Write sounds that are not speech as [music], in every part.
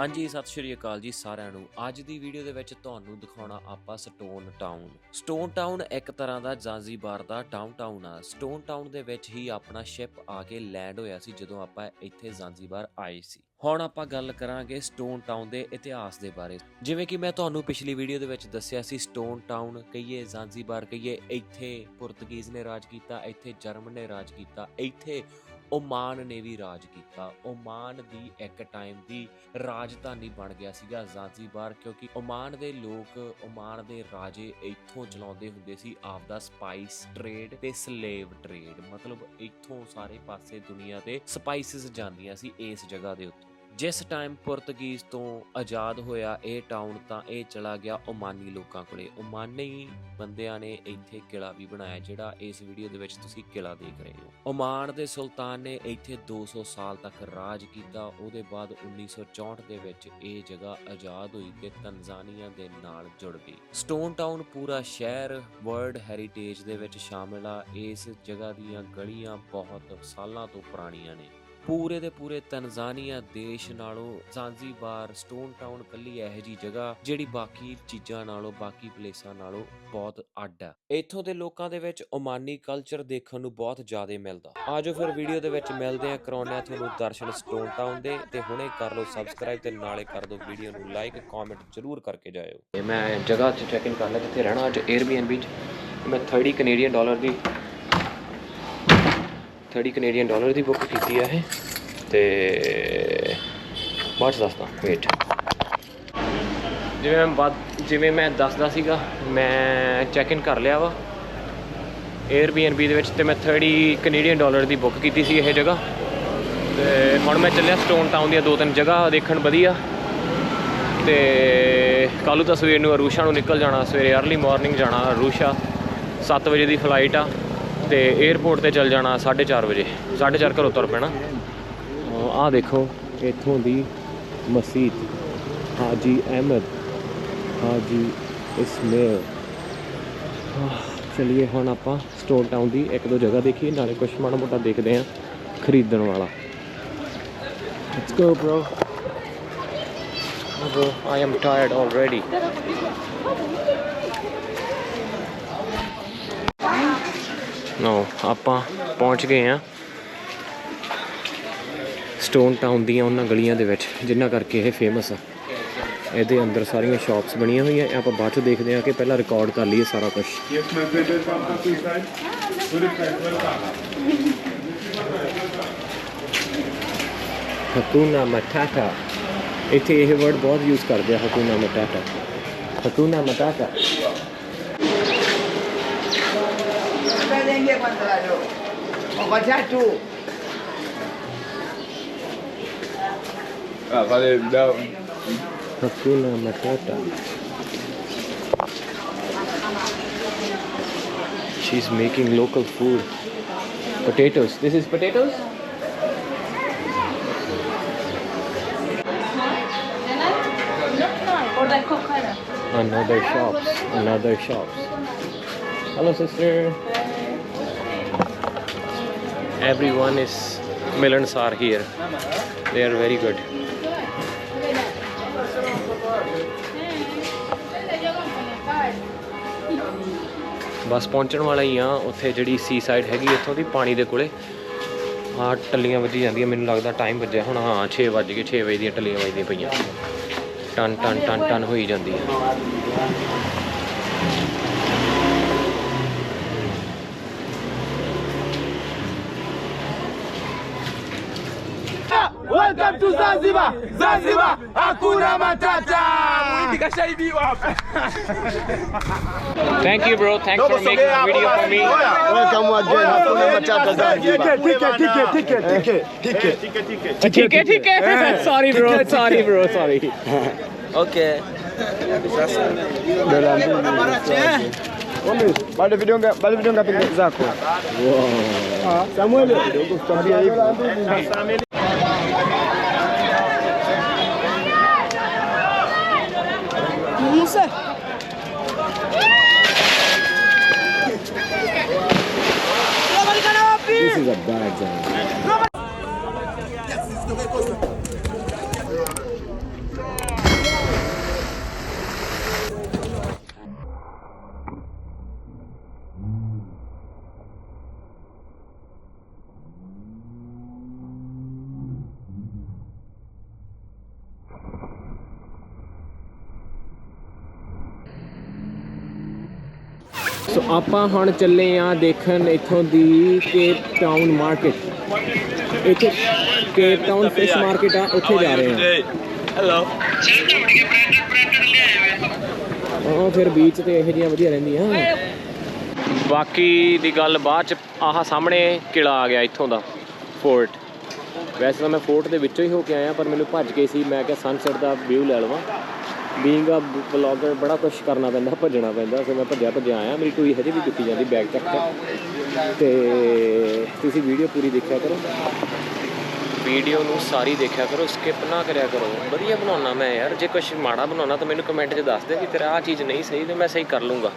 ਹਾਂਜੀ, ਸਤਿ ਸ਼੍ਰੀ ਅਕਾਲ ਜੀ ਸਾਰਿਆਂ ਨੂੰ। ਅੱਜ ਦੀ ਵੀਡੀਓ ਦੇ ਵਿੱਚ ਤੁਹਾਨੂੰ ਦਿਖਾਉਣਾ ਆਪਾਂ ਸਟੋਨ ਟਾਊਨ ਸਟੋਨ ਟਾਊਨ ਇੱਕ ਤਰ੍ਹਾਂ ਦਾ ਜ਼ਾਂਜ਼ੀਬਾਰ ਦਾ ਡਾਊਨਟਾਊਨ ਆ। ਸਟੋਨ ਟਾਊਨ ਦੇ ਵਿੱਚ ਹੀ ਆਪਣਾ ਸ਼ਿਪ ਆ ਕੇ ਲੈਂਡ ਹੋਇਆ ਸੀ ਜਦੋਂ ਆਪਾਂ ਇੱਥੇ ਜ਼ਾਂਜ਼ੀਬਾਰ ਆਏ ਸੀ। ਹੁਣ ਆਪਾਂ ਗੱਲ ਕਰਾਂਗੇ ਸਟੋਨ ਟਾਊਨ ਦੇ ਇਤਿਹਾਸ ਦੇ ਬਾਰੇ। ਜਿਵੇਂ ਕਿ ਮੈਂ ਤੁਹਾਨੂੰ ਪਿਛਲੀ ਵੀਡੀਓ ਦੇ ਵਿੱਚ ਦੱਸਿਆ ਸੀ ਸਟੋਨ ਟਾਊਨ ਕਹੀਏ ਜ਼ਾਂਜ਼ੀਬਾਰ ਕਹੀਏ, ਇੱਥੇ ਪੁਰਤਗੀਜ਼ ਨੇ ਰਾਜ ਕੀਤਾ, ਇੱਥੇ ਜਰਮਨ ਨੇ ਰਾਜ ਕੀਤਾ, ਇੱਥੇ ਓਮਾਨ ਨੇ ਵੀ ਰਾਜ ਕੀਤਾ। ਓਮਾਨ ਦੀ ਇੱਕ ਟਾਈਮ ਦੀ ਰਾਜਧਾਨੀ ਬਣ ਗਿਆ ਸੀਗਾ ਜ਼ਾਂਜ਼ੀਬਾਰ, ਕਿਉਂਕਿ ਓਮਾਨ ਦੇ ਲੋਕ ਓਮਾਨ ਦੇ ਰਾਜੇ ਇੱਥੋਂ ਚਲਾਉਂਦੇ ਹੁੰਦੇ ਸੀ ਆਪਦਾ ਸਪਾਈਸ ਟ੍ਰੇਡ ਤੇ ਸਲੇਵ ਟ੍ਰੇਡ ਮਤਲਬ ਇੱਥੋਂ ਸਾਰੇ ਪਾਸੇ ਦੁਨੀਆ ਤੇ ਸਪਾਈਸਸ ਜਾਂਦੀਆਂ ਸੀ ਇਸ ਜਗ੍ਹਾ ਦੇ ਉੱਤੇ। ਜਿਸ ਟਾਈਮ ਪੁਰਤਗੀਜ਼ ਤੋਂ ਆਜ਼ਾਦ ਹੋਇਆ ਇਹ ਟਾਊਨ ਤਾਂ ਇਹ ਚਲਾ ਗਿਆ ਓਮਾਨੀ ਲੋਕਾਂ ਕੋਲੇ। ਓਮਾਨੀ ਬੰਦਿਆਂ ਨੇ ਇੱਥੇ ਕਿਲਾ ਵੀ ਬਣਾਇਆ, ਜਿਹੜਾ ਇਸ ਵੀਡੀਓ ਦੇ ਵਿੱਚ ਤੁਸੀਂ ਕਿਲਾ ਦੇਖ ਰਹੇ ਹੋ। ਓਮਾਨ ਦੇ ਸੁਲਤਾਨ ਨੇ ਇੱਥੇ 200 ਸਾਲ ਤੱਕ ਰਾਜ ਕੀਤਾ। ਉਹਦੇ ਬਾਅਦ 1964 ਦੇ ਵਿੱਚ ਇਹ ਜਗ੍ਹਾ ਆਜ਼ਾਦ ਹੋਈ ਤੇ ਤਨਜ਼ਾਨੀਆ ਦੇ ਨਾਲ ਜੁੜ ਗਈ। ਸਟੋਨ ਟਾਊਨ ਪੂਰਾ ਸ਼ਹਿਰ ਵਰਲਡ ਹੈਰੀਟੇਜ ਦੇ ਵਿੱਚ ਸ਼ਾਮਿਲ ਆ। ਇਸ ਜਗ੍ਹਾ ਦੀਆਂ ਗਲੀਆਂ ਬਹੁਤ ਸਾਲਾਂ ਤੋਂ ਪੁਰਾਣੀਆਂ ਨੇ। ਪੂਰੇ ਦੇ ਪੂਰੇ ਤਨਜ਼ਾਨੀਆ ਦੇਸ਼ ਨਾਲੋਂ ਜ਼ਾਂਜ਼ੀਬਾਰ ਸਟੋਨ ਟਾਊਨ ਕੱਲੀ ਇਹੋ ਜੀ ਜਗ੍ਹਾ ਜਿਹੜੀ ਬਾਕੀ ਚੀਜ਼ਾਂ ਨਾਲੋਂ, ਬਾਕੀ ਪਲੇਸਾਂ ਨਾਲੋਂ ਬਹੁਤ ਅੱਡ ਆ। ਇੱਥੋਂ ਦੇ ਲੋਕਾਂ ਦੇ ਵਿੱਚ ਓਮਾਨੀ ਕਲਚਰ ਦੇਖਣ ਨੂੰ ਬਹੁਤ ਜ਼ਿਆਦਾ ਮਿਲਦਾ। ਆਜੋ ਫਿਰ ਵੀਡੀਓ ਦੇ ਵਿੱਚ ਮਿਲਦੇ ਆ ਕਰਾਉਂਦੇ ਆ ਤੁਹਾਨੂੰ ਦਰਸ਼ਨ ਸਟੋਨ ਟਾਊਨ ਦੇ ਤੇ ਹੁਣੇ ਕਰ ਲਓ ਸਬਸਕ੍ਰਾਈਬ ਤੇ ਨਾਲੇ ਕਰ ਦਿਓ ਵੀਡੀਓ ਨੂੰ ਲਾਈਕ ਕਮੈਂਟ ਜ਼ਰੂਰ ਕਰਕੇ ਜਾਇਓ। ਤੇ ਮੈਂ ਜਗ੍ਹਾ 'ਚ ਚੈੱਕ ਇਨ ਕਰਨਾ ਜਿੱਥੇ ਰਹਿਣਾ ਅੱਜ Airbnb 'ਚ। ਮੈਂ 30 ਕੈਨੇਡੀਅਨ ਡਾਲਰ ਦੀ 30 ਕੈਨੇਡੀਅਨ ਡਾਲਰ ਦੀ ਬੁੱਕ ਕੀਤੀ ਆ ਇਹ, ਤੇ ਬਾਅਦ 'ਚ ਦੱਸਦਾ ਵੇਟ ਜਿਵੇਂ ਮੈਂ ਬਾਅਦ, ਜਿਵੇਂ ਮੈਂ ਦੱਸਦਾ ਸੀਗਾ, ਮੈਂ ਚੈੱਕ ਇਨ ਕਰ ਲਿਆ ਵਾ, Airbnb ਦੇ ਵਿੱਚ ਤੇ ਮੈਂ 30 ਕੈਨੇਡੀਅਨ ਡਾਲਰ ਦੀ ਬੁੱਕ ਕੀਤੀ ਸੀ ਇਹ ਜਗ੍ਹਾ, ਤੇ ਹੁਣ ਮੈਂ ਚੱਲਿਆ ਸਟੋਨ ਟਾਊਨ ਦੀਆਂ ਦੋ ਤਿੰਨ ਜਗ੍ਹਾ ਦੇਖਣ ਵਧੀਆ, ਤੇ ਕੱਲ੍ਹ ਤਾਂ ਸਵੇਰ ਨੂੰ ਅਰੂਸ਼ਾ ਨੂੰ ਨਿਕਲ ਜਾਣਾ, ਸਵੇਰੇ ਅਰਲੀ ਮਾਰਨਿੰਗ ਜਾਣਾ ਅਰੂਸ਼ਾ 7 ਵਜੇ ਦੀ ਫਲਾਈਟ ਆ ਤੇ 에ਅਰਪੋਰਟ ਤੇ ਚੱਲ ਜਾਣਾ 4:30 ਵਜੇ। 4:30 ਘਰੋਂ ਤੁਰ ਪੈਣਾ। ਆਹ ਦੇਖੋ ਇੱਥੋਂ ਦੀ ਮਸਜਿਦ ਹਾਜੀ ਅਹਿਮਦ ਹਾਜੀ ਇਸਮਾਇਲ ਚਲਿਏ ਹੁਣ ਆਪਾਂ ਸਟੋਨ ਟਾਊਨ ਦੀ ਇੱਕ ਦੋ ਜਗ੍ਹਾ ਦੇਖੀਏ ਨਾਲੇ ਕੁਛ ਮਾੜਾ ਮੋਟਾ ਦੇਖਦੇ ਆ ਖਰੀਦਣ ਵਾਲਾ। Let's go bro bro. I am tired already. No ਆਪਾਂ ਪਹੁੰਚ ਗਏ ਆ ਸਟੋਨ ਟਾਊਨ ਦੀਆਂ ਉਹਨਾਂ ਗਲੀਆਂ ਦੇ ਵਿੱਚ ਜਿੰਨਾ ਕਰਕੇ ਇਹ ਫੇਮਸ ਆ। ਇਹਦੇ ਅੰਦਰ ਸਾਰੀਆਂ ਸ਼ਾਪਸ ਬਣੀਆਂ ਹੋਈਆਂ ਆਪਾਂ ਬਾਅਦ ਚ ਦੇਖਦੇ ਆ ਕਿ ਪਹਿਲਾਂ ਰਿਕਾਰਡ ਕਰ ਲਈਏ ਸਾਰਾ ਕੁਝ. ਹਕੂਨਾ ਮਟਾਟਾ। ਇੱਥੇ ਇਹ ਵਰਡ ਬਹੁਤ ਯੂਜ਼ ਕਰਦੇ ਆ ਹਕੂਨਾ ਮਟਾਟਾ। ਹਕੂਨਾ ਮਟਾਟਾ। Pelenge cuando la lo. O baca. Ah, vale, no. Hakuna Matata. She's making local food. Potatoes. This is potatoes? Another shops. Another shops. Hello, sister. Everyone is Milansar here. They are very good. ਬਸ ਪਹੁੰਚਣ ਵਾਲਾ ਹੀ ਆ, ਉੱਥੇ ਜਿਹੜੀ ਸੀ side ਹੈਗੀ, ਇੱਥੋਂ ਦੀ ਪਾਣੀ ਦੇ ਕੋਲੇ ਆ ਟੱਲੀਆਂ ਵੱਜੀ ਜਾਂਦੀਆਂ, ਮੈਨੂੰ ਲੱਗਦਾ ਟਾਈਮ ਵੱਜਿਆ ਹੁਣ ਹਾਂ 6 ਵੱਜ ਗਏ 6 ਵਜੇ ਦੀਆਂ ਟੱਲੀਆਂ ਵੱਜਦੀਆਂ ਪਈਆਂ ਟਨ ਟਨ ਟਨ ਟਨ ਹੋਈ ਜਾਂਦੀ ਹੈ Welcome to Zanzibar. Zanzibar hakuna matata. Kashaibiwa. [laughs] Thank you bro. Thanks for making a video for me. Welcome again. Hakuna matata Zanzibar. Ticket ticket ticket ticket ticket ticket eh, ticket. [laughs] Sorry bro. Sorry bro. Sorry. Okay. Bado video bado video ngapi zako? Ah, This is a bad example. ਸੋ ਆਪਾਂ ਹੁਣ ਚੱਲੇ ਆ ਦੇਖਣ ਇੱਥੋਂ ਦੀ Cape Town market ਇੱਥੇ Cape Town fish market ਆ ਉੱਥੇ ਜਾ ਰਹੇ ਆ। ਉਹ ਫਿਰ ਬੀਚ ਤੇ ਇਹੋ ਜਿਹੀਆਂ ਵਧੀਆ ਰਹਿੰਦੀਆਂ। ਬਾਕੀ ਦੀ ਗੱਲ ਬਾਅਦ ਚ ਆਹ ਸਾਹਮਣੇ ਕਿਲਾ ਆ ਗਿਆ ਇੱਥੋਂ ਦਾ ਫੋਰਟ। ਵੈਸੇ ਤਾਂ ਮੈਂ ਫੋਰਟ ਦੇ ਵਿੱਚੋਂ ਹੀ ਹੋ ਕੇ ਆਇਆ ਪਰ ਮੈਨੂੰ ਭੱਜ ਕੇ ਸੀ ਮੈਂ ਕਿਹਾ ਸਨਸੈਟ ਦਾ ਵਿਊ ਲੈ ਲਵਾਂ। ਬੀਇੰਗ ਅ ਬਲੌਗਰ ਬੜਾ ਕੁਝ ਕਰਨਾ ਪੈਂਦਾ ਭੱਜਣਾ ਪੈਂਦਾ ਸੋ ਮੈਂ ਭੱਜਿਆ ਭੱਜਿਆ ਆਇਆ ਮੇਰੀ ਟੂਈ ਹਜੇ ਵੀ ਦਿੱਤੀ ਜਾਂਦੀ ਬੈਗ ਚੱਕ ਕੇ। ਤੇ ਤੁਸੀਂ ਵੀਡੀਓ ਪੂਰੀ ਦੇਖਿਆ ਕਰੋ। ਵੀਡੀਓ ਨੂੰ ਸਾਰੀ ਦੇਖਿਆ ਕਰੋ ਸਕਿਪ ਨਾ ਕਰਿਆ ਕਰੋ। ਵਧੀਆ ਬਣਾਉਣਾ ਮੈਂ ਯਾਰ ਜੇ ਕੁਝ ਮਾੜਾ ਬਣਾਉਣਾ ਤਾਂ ਮੈਨੂੰ ਕਮੈਂਟ 'ਚ ਦੱਸ ਦੇ ਵੀ ਤੇਰਾ ਆ ਚੀਜ਼ ਨਹੀਂ ਸਹੀ ਤੇ ਮੈਂ ਸਹੀ ਕਰ ਲੂੰਗਾ।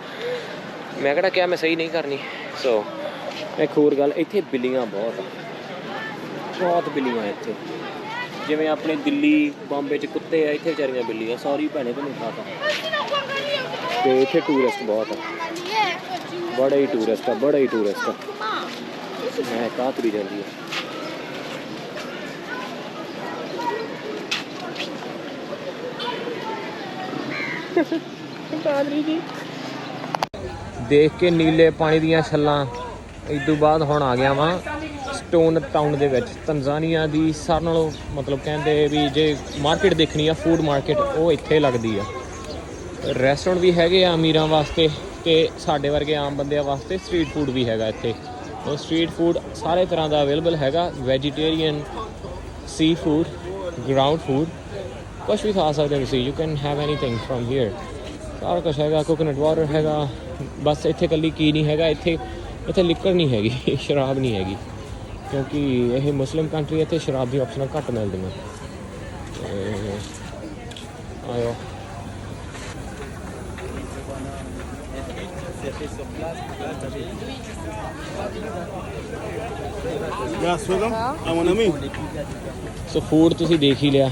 ਮੈਂ ਕਿਹੜਾ ਕਿਹਾ ਮੈਂ ਸਹੀ ਨਹੀਂ ਕਰਨੀ ਸੋ ਇੱਕ ਹੋਰ ਗੱਲ ਇੱਥੇ ਬਿੱਲੀਆਂ ਬਹੁਤ ਆ। ਬਹੁਤ ਬਿੱਲੀਆਂ ਇੱਥੇ। ਜਿਵੇਂ ਆਪਣੇ ਦਿੱਲੀ, ਬੰਬੇ 'ਚ ਕੁੱਤੇ ਆ, ਇੱਥੇ ਵਿਚਾਰੀਆਂ ਬਿੱਲੀਆਂ ਸੌਰੀ ਭੈਣੇ ਤੁਹਾਨੂੰ ਖਾਤਾ ਤੇ। ਇੱਥੇ ਟੂਰਿਸਟ ਬਹੁਤ ਆ। ਬੜਾ ਹੀ ਟੂਰਿਸਟ ਆ, ਬੜਾ ਹੀ ਟੂਰਿਸਟ ਆ। ਮੈਂ ਕਾਤਰੀ ਜਾਂਦੀ ਆ। ਦੇਖ ਕੇ ਨੀਲੇ ਪਾਣੀ ਦੀਆਂ ਛੱਲਾਂ। ਇਸ ਤੋਂ ਬਾਅਦ ਹੁਣ ਆ ਗਿਆ ਵਾਂ। ਸਟੋਨ ਟਾਊਨ ਦੇ ਵਿੱਚ ਤੰਜ਼ਾਨੀਆ ਦੀ ਸਾਰਿਆਂ ਨਾਲੋਂ ਮਤਲਬ ਕਹਿੰਦੇ ਵੀ ਜੇ ਮਾਰਕੀਟ ਦੇਖਣੀ ਆ ਫੂਡ ਮਾਰਕੀਟ ਉਹ ਇੱਥੇ ਲੱਗਦੀ ਆ। ਰੈਸਟੋਰੈਂਟ ਵੀ ਹੈਗੇ ਆ ਅਮੀਰਾਂ ਵਾਸਤੇ ਤੇ ਸਾਡੇ ਵਰਗੇ ਆਮ ਬੰਦਿਆਂ ਵਾਸਤੇ ਸਟਰੀਟ ਫੂਡ ਵੀ ਹੈਗਾ ਇੱਥੇ। ਉਹ ਸਟਰੀਟ ਫੂਡ ਸਾਰੇ ਤਰ੍ਹਾਂ ਦਾ ਅਵੇਲੇਬਲ ਹੈਗਾ vegetarian sea food ground food ਕੁਛ ਵੀ ਖਾ ਸਕਦੇ ਹੋ ਤੁਸੀਂ you can have anything from here ਸਾਰਾ ਕੁਛ ਹੈਗਾ ਕੋਕੋਨਟ ਵਾਟਰ ਹੈਗਾ, ਬਸ ਇੱਥੇ ਕੱਲੀ ਕੀ ਨਹੀਂ ਹੈਗਾ, ਇੱਥੇ ਇੱਥੇ ਲਿਕਰ ਨਹੀਂ ਹੈਗੀ, ਸ਼ਰਾਬ ਨਹੀਂ ਹੈਗੀ। ਕਿਉਂਕਿ ਇਹ ਮੁਸਲਿਮ ਕੰਟਰੀ ਇੱਥੇ ਸ਼ਰਾਬ ਦੀ ਆਪਸ਼ਨਾਂ ਘੱਟ ਮਿਲਦੀਆਂ। ਆਇਓ. ਸੋ ਫੂਡ ਤੁਸੀਂ ਦੇਖ ਹੀ ਲਿਆ।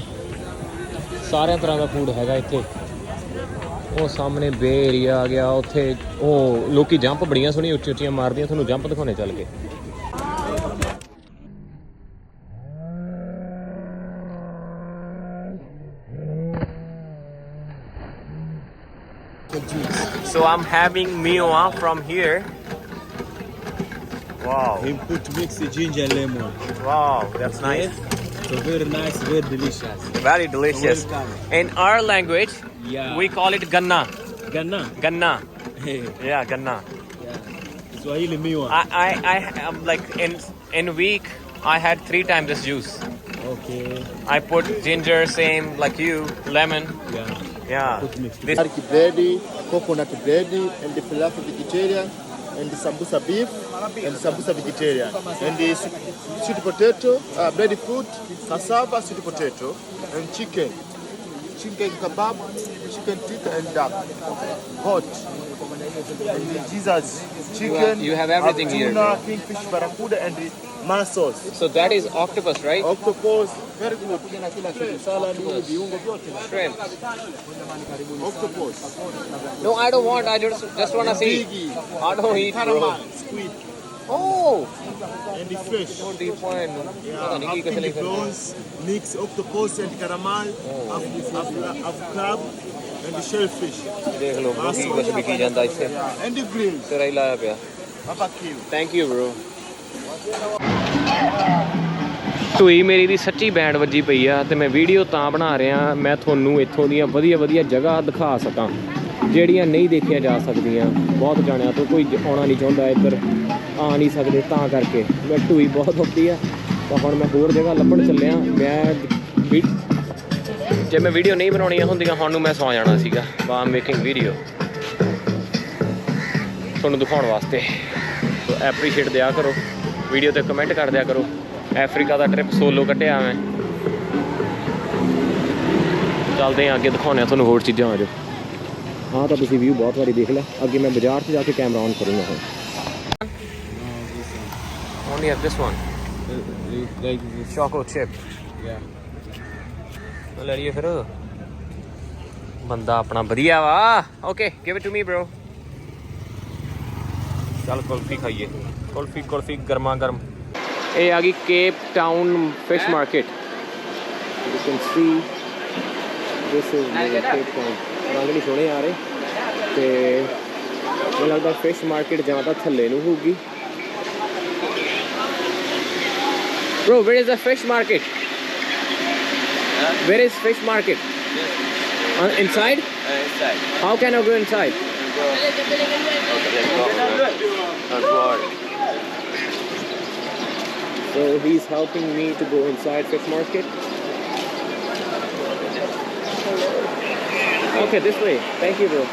ਸਾਰਿਆਂ ਤਰ੍ਹਾਂ ਦਾ ਫੂਡ ਹੈਗਾ ਇੱਥੇ। ਉਹ ਸਾਹਮਣੇ ਬੇ ਏਰੀਆ ਆ ਗਿਆ ਉੱਥੇ ਉਹ ਲੋਕੀ ਜੰਪ ਬੜੀਆਂ ਸੋਹਣੀਆਂ ਉੱਚੀ ਉੱਚੀਆਂ ਮਾਰਦੀਆਂ ਤੁਹਾਨੂੰ ਜੰਪ ਦਿਖਾਉਣੇ ਚੱਲ ਕੇ So I'm having miwa from here. Wow. He put mix ginger lemon. Wow, that's nice. So very nice, very delicious. Very delicious. Welcome. In our language, Yeah. we call it ganna. Ganna. Hey, Yeah, ganna. yeah. Swahili miwa. I, I, I am like in in week I had three times this juice. Okay. I put ginger, same like you, lemon. Yeah. Yeah. Put mix. This, Turkey bread, coconut bread, and the falafel vegetarian, and the sambusa beef, and sambusa vegetarian, and the sweet sweet potato, uh, bread fruit, cassava, sweet potato, and chicken, chicken kebab, chicken tikka, and duck, hot, and the Jesus chicken. you have everything here. tuna, kingfish, barracuda, and the mussels. so that is octopus, right? Octopus, Na kila kitu, viungo vyote. Shrimp. Octopus. No, I don't want. I just just want to see. I don't eat, bro. Squid. Oh. And the fish. No deep one. Yeah, after the prawns, mix octopus and caramel, oh. of, of, of crab. And the shellfish. देख लो रोटी कुछ भी की जाता इससे and the grill तेरा ही लाया पिया thank you bro ਟੂਈ ਮੇਰੀ ਦੀ ਸੱਚੀ ਬੈਂਡ ਵੱਜੀ ਪਈ ਆ ਤੇ ਮੈਂ ਵੀਡੀਓ ਤਾਂ ਬਣਾ ਰਿਹਾ, ਮੈਂ ਤੁਹਾਨੂੰ ਇੱਥੋਂ ਦੀਆਂ ਵਧੀਆ ਵਧੀਆ ਜਗ੍ਹਾ ਦਿਖਾ ਸਕਾਂ, ਜਿਹੜੀਆਂ ਨਹੀਂ ਦੇਖੀਆਂ ਜਾ ਸਕਦੀਆਂ। ਬਹੁਤ ਜਾਣਿਆਂ ਤੋਂ ਕੋਈ ਆਉਣਾ ਨਹੀਂ ਚਾਹੁੰਦਾ ਇੱਧਰ, ਆ ਨਹੀਂ ਸਕਦੇ ਤਾਂ ਕਰਕੇ। ਮੈਂ ਟੂਈ ਬਹੁਤ ਹੁੰਦੀ ਆ, ਤਾਂ ਹੁਣ ਮੈਂ ਹੋਰ ਜਗ੍ਹਾ ਲੱਭਣ ਚੱਲਿਆ। ਮੈਂ ਵੀ- ਜੇ ਮੈਂ ਵੀਡੀਓ ਨਹੀਂ ਬਣਾਉਣੀਆਂ ਹੁੰਦੀਆਂ, ਹੁਣ ਨੂੰ ਮੈਂ ਸੌ ਜਾਣਾ ਸੀਗਾ ਬਾ ਮੇਕਿੰਗ ਵੀਡੀਓ ਤੁਹਾਨੂੰ ਦਿਖਾਉਣ ਵਾਸਤੇ। ਸੋ ਐਪਰੀਸ਼ੀਏਟ ਦਿਆ ਕਰੋ ਵੀਡੀਓ ਤੇ ਕਮੈਂਟ ਕਰ ਦਿਆ ਕਰੋ। ਅਫਰੀਕਾ ਦਾ ਟ੍ਰਿਪ ਸੋਲੋ ਕੱਟਿਆ ਮੈਂ। ਚੱਲਦੇ ਹਾਂ ਅੱਗੇ ਦਿਖਾਉਂਦੇ ਹਾਂ ਤੁਹਾਨੂੰ ਹੋਰ ਚੀਜ਼ਾਂ ਆ ਹਾਂ ਤਾਂ ਤੁਸੀਂ ਵਿਊ ਬਹੁਤ ਵਾਰੀ ਦੇਖ ਲਿਆ। ਅੱਗੇ ਮੈਂ ਬਾਜ਼ਾਰ 'ਚ ਜਾ ਕੇ ਕੈਮਰਾ ਔਨ ਕਰੂੰਗਾ ਹੁਣ। Only have this one Like this. Choco chip Yeah. ਲੈ ਲਈਏ ਫਿਰ। ਬੰਦਾ ਆਪਣਾ ਵਧੀਆ ਵਾ। Okay give it to me bro ਚੱਲ ਕੁਲਫੀ ਖਾਈਏ। ਕੁਲਫੀ ਕੁਲਫੀ ਗਰਮਾ ਗਰਮ। ਇਹ ਆ ਗਈ Cape Town fish market you can see this is Cape Town ਰੰਗ ਨਹੀਂ ਸੋਹਣੇ ਆ ਰਹੇ ਤੇ ਮੈਨੂੰ ਲੱਗਦਾ ਫਿਸ਼ ਮਾਰਕੀਟ ਜਾਂ ਤਾਂ ਥੱਲੇ ਨੂੰ ਹੋਊਗੀ Bro, where is the fish market? Where is fish market? Uh, inside? inside. How can I go inside? Don't worry. So he's helping me to go inside fish market. Okay, this way. Thank you, bro.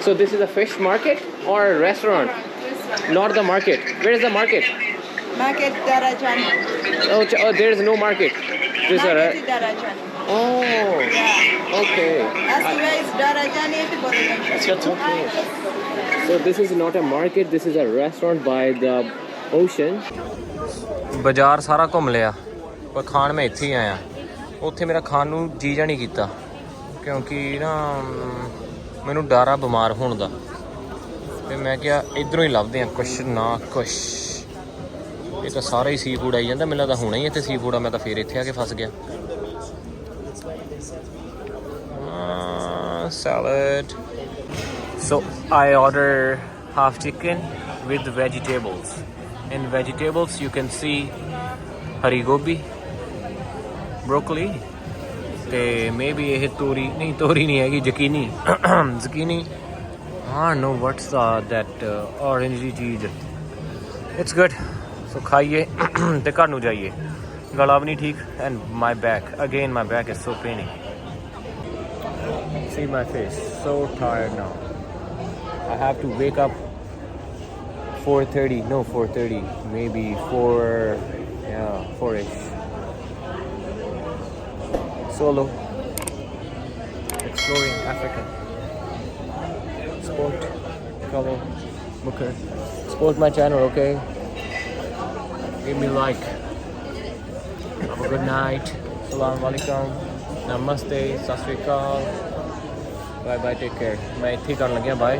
So this is a fish market or a restaurant? Not the market. Where is the market? Market Darajan. Oh, oh there is no market. There's Market Darajan. oh, Yeah. Okay. So this is not a market. This is a restaurant by the ocean. ਬਾਜ਼ਾਰ ਸਾਰਾ ਘੁੰਮ ਲਿਆ। ਪਰ ਖਾਣ ਮੈਂ ਇੱਥੇ ਹੀ ਆਇਆ। ਉੱਥੇ ਮੇਰਾ ਖਾਣ ਨੂੰ ਜੀ ਜਾ ਨਹੀਂ ਕੀਤਾ। ਕਿਉਂਕਿ ਨਾ ਮੈਨੂੰ ਡਰ ਆ ਬਿਮਾਰ ਹੋਣ ਦਾ। ਤੇ ਮੈਂ ਕਿਹਾ ਇਧਰੋਂ ਹੀ ਲੱਭਦੇ ਆ ਕੁਛ ਨਾ ਕੁਛ। ਇਹ ਤਾਂ ਸਾਰਾ ਹੀ ਸੀ ਫੂਡ ਆਈ ਜਾਂਦਾ। ਮੈਨੂੰ ਲੱਗਦਾ ਹੋਣਾ ਹੀ ਇੱਥੇ ਸੀ ਫੂਡ ਆ। ਮੈਂ ਤਾਂ ਫੇਰ ਇੱਥੇ ਆ ਕੇ ਫਸ ਗਿਆ। salad so I order half chicken with vegetables in vegetables you can see ਹਰੀ ਗੋਭੀ broccoli ਤੇ ਮੇਬੀ ਇਹ ਤੋਰੀ ਨਹੀਂ ਤੋਰੀ ਨਹੀਂ ਹੈਗੀ ਜ਼ਕੀਨੀ [clears throat] ਜ਼ਕੀਨੀ ਹਾਂ ਨੋ ਵਾਟਸ ਦੈਟ ਔਰੇਂਜੀ ਚੀਜ਼ ਇਟਸ ਗੁੱਡ ਸੋ ਖਾਈਏ [clears throat] ਤੇ ਘਰ ਨੂੰ ਜਾਈਏ गला भी नहीं ठीक and My back again my back is so paining see my face so tired now I have to wake up 4.30 no 4.30 maybe 4 yeah 4ish solo. Exploring africa. Sport. Cover okay. support my channel okay? Give me like. Have a good night. Salam alaikum. Namaste. Sat Sri Akal. Bye bye, take care. ਮੈਂ ਇੱਥੇ ਹੀ ਕਰਨ ਲੱਗਿਆ bye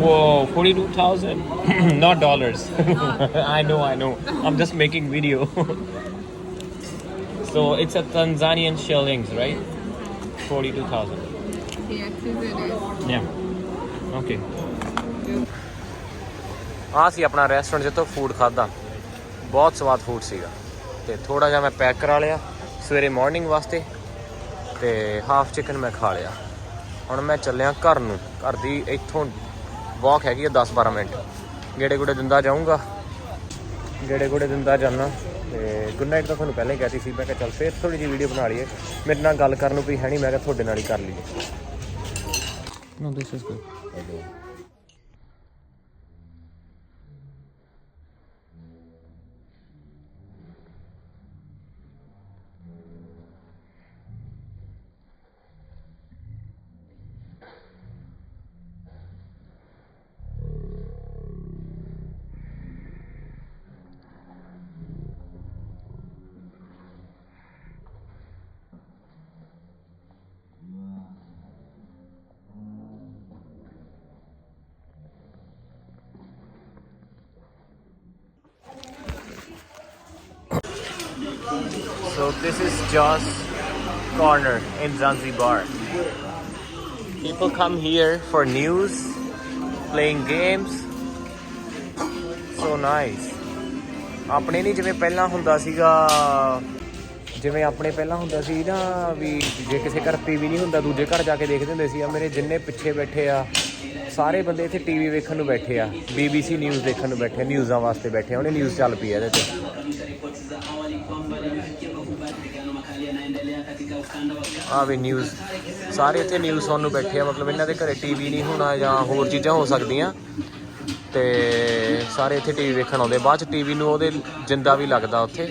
Whoa, 42,000. [clears throat] Not dollars. [laughs] I know, I know. I'm just making video. [laughs] so it's a Tanzanian shillings, right? 42,000. Yes, it is. Yeah. Okay. ਆ ਸੀ ਆਪਣਾ restaurant ਜਿੱਥੋਂ food ਖਾਦਾ ਬਹੁਤ ਸਵਾਦ ਫੂਡ ਸੀਗਾ ਤੇ ਥੋੜਾ ਜਿਹਾ ਮੈਂ ਪੈਕ ਕਰਾ ਲਿਆ ਸਵੇਰੇ ਮਾਰਨਿੰਗ ਵਾਸਤੇ ਤੇ ਹਾਫ ਚਿਕਨ ਮੈਂ ਖਾ ਲਿਆ। ਹੁਣ ਮੈਂ ਚੱਲਿਆ ਘਰ ਨੂੰ। ਘਰ ਦੀ ਇੱਥੋਂ ਵਾਕ ਹੈਗੀ ਆ 10-12 ਮਿੰਟ। ਗੇੜੇ ਗੁੜੇ ਦਿੰਦਾ ਜਾਊਂਗਾ। ਗੇੜੇ ਗੁੜੇ ਦਿੰਦਾ ਜਾਣਾ ਤੇ ਗੁੱਡ ਨਾਈਟ ਤਾਂ ਤੁਹਾਨੂੰ ਪਹਿਲਾਂ ਹੀ ਕਹਿਤੀ ਸੀ। ਮੈਂ ਕਿਹਾ ਚੱਲ ਫੇਰ ਥੋੜੀ ਜਿਹੀ ਵੀਡੀਓ ਬਣਾ ਲਈਏ। ਮੇਰੇ ਨਾਲ ਗੱਲ ਕਰਨ ਨੂੰ ਕੋਈ ਹੈ ਨਹੀਂ। ਮੈਂ ਕਿਹਾ ਤੁਹਾਡੇ ਨਾਲ ਹੀ ਕਰ ਲਈਏ। No, this is good. So this is Jaws Corner in Zanzibar. People come here for news, playing games. So nice. ਆਪਣੇ ਨਹੀਂ ਜਿਵੇਂ ਪਹਿਲਾਂ ਹੁੰਦਾ ਸੀਗਾ ਜਿਵੇਂ ਆਪਣੇ ਪਹਿਲਾਂ ਹੁੰਦਾ ਸੀ ਨਾ ਵੀ ਜੇ ਕਿਸੇ ਘਰ ਟੀਵੀ ਨਹੀਂ ਹੁੰਦਾ ਦੂਜੇ ਘਰ ਜਾ ਕੇ ਦੇਖਦੇ ਹੁੰਦੇ ਸੀ ਆ ਮੇਰੇ ਜਿੰਨੇ ਪਿੱਛੇ ਬੈਠੇ ਆ ਸਾਰੇ ਬੰਦੇ ਇੱਥੇ ਟੀਵੀ ਵੇਖਣ ਨੂੰ ਬੈਠੇ ਆ BBC ਨਿਊਜ਼ ਦੇਖਣ ਨੂੰ ਬੈਠੇ ਨਿਊਜ਼ਾਂ ਵਾਸਤੇ ਬੈਠੇ ਆ ਉਹਨੇ ਨਿਊਜ਼ ਚੱਲ ਪਈ ਆ ਇਹਦੇ ਤੇ ਆ ਵੀ ਨਿਊਜ਼ ਸਾਰੇ ਇੱਥੇ ਨਿਊਜ਼ ਸੁਣਨ ਨੂੰ ਬੈਠੇ ਆ, ਮਤਲਬ ਇਹਨਾਂ ਦੇ ਘਰੇ ਟੀਵੀ ਨਹੀਂ ਹੋਣਾ ਜਾਂ ਹੋਰ ਚੀਜ਼ਾਂ ਹੋ ਸਕਦੀਆਂ। ਤੇ ਸਾਰੇ ਇੱਥੇ ਟੀਵੀ ਵੇਖਣ ਆਉਂਦੇ ਬਾਅਦ ਚ ਟੀਵੀ ਨੂੰ ਉਹਦੇ ਜਿੰਦਾ ਵੀ ਲੱਗਦਾ ਉੱਥੇ।